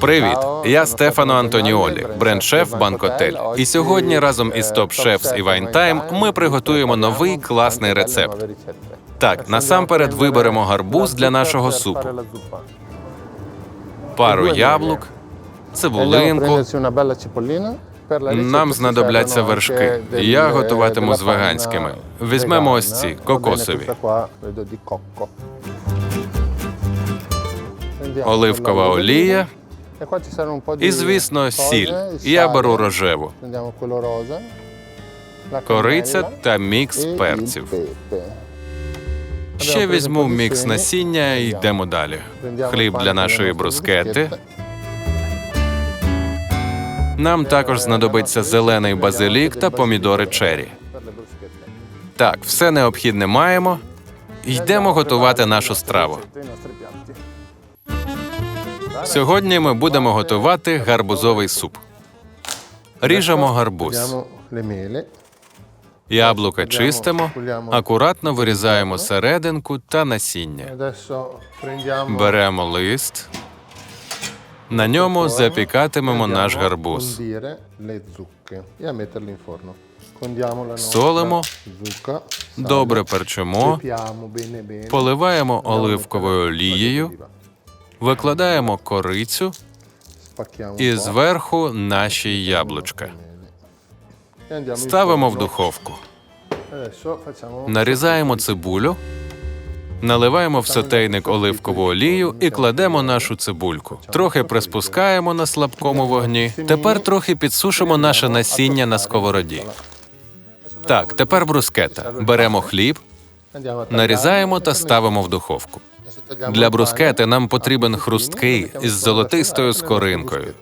Привіт, я Стефано Антоніолі, бренд-шеф Банкотель. І сьогодні разом із Топ Шефс і Вайнтайм ми приготуємо новий класний рецепт. Так, насамперед виберемо гарбуз для нашого супу, пару яблук, цибулинку. Нам знадобляться вершки. Я готуватиму з веганськими. Візьмемо ось ці кокосові. Оливкова олія і, звісно, сіль. Я беру рожеву, кориця та мікс перців. Ще візьму мікс насіння і йдемо далі. Хліб для нашої брускети. Нам також знадобиться зелений базилік та помідори чері. Так, все необхідне маємо. Йдемо готувати нашу страву. Сьогодні ми будемо готувати гарбузовий суп. Ріжемо гарбуз. Яблука чистимо, акуратно вирізаємо серединку та насіння. Беремо лист. На ньому запікатимемо наш гарбуз. Солимо, добре перчимо, поливаємо оливковою олією, викладаємо корицю і зверху наші яблучка. Ставимо в духовку. Нарізаємо цибулю, наливаємо в сотейник оливкову олію і кладемо нашу цибульку. Трохи приспускаємо на слабкому вогні. Тепер трохи підсушимо наше насіння на сковороді. Так, тепер брускета. Беремо хліб, нарізаємо та ставимо в духовку. Для брускети нам потрібен хрусткий із золотистою скоринкою.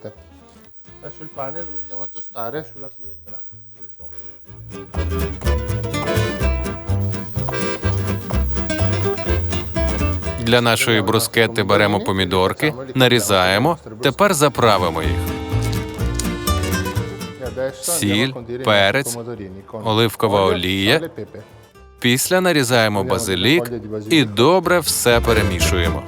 Для нашої брускети беремо помідорки, нарізаємо, тепер заправимо їх. Сіль, перець, оливкова олія. Після нарізаємо базилік і добре все перемішуємо.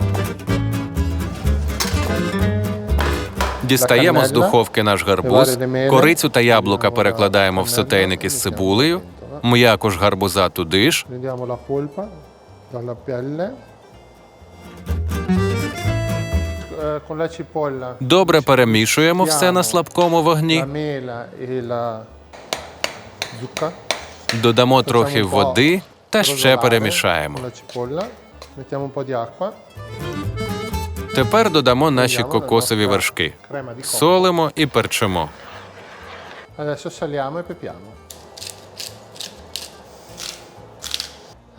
Дістаємо з духовки наш гарбуз, корицю та яблука перекладаємо в сотейник із цибулею, м'яку ж гарбуза туди ж, cipolla, добре перемішуємо все на слабкому вогні, e додамо трохи води та ще перемішаємо. Тепер додамо наші кокосові вершки. Солимо і перчимо. Adesso saliamo e pepiamo.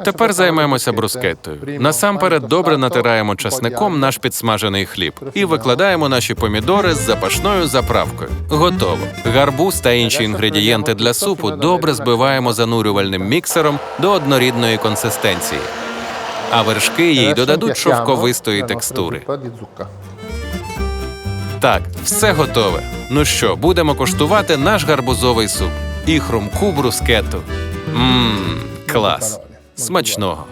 Тепер займемося брускеттою. Насамперед добре натираємо часником наш підсмажений хліб і викладаємо наші помідори з запашною заправкою. Готово. Гарбуз та інші інгредієнти для супу добре збиваємо занурювальним міксером до однорідної консистенції. А вершки їй додадуть шовковистої текстури. Так, все готове. Ну що, будемо коштувати наш гарбузовий суп і хрумку брускету. Мм, клас. Смачного.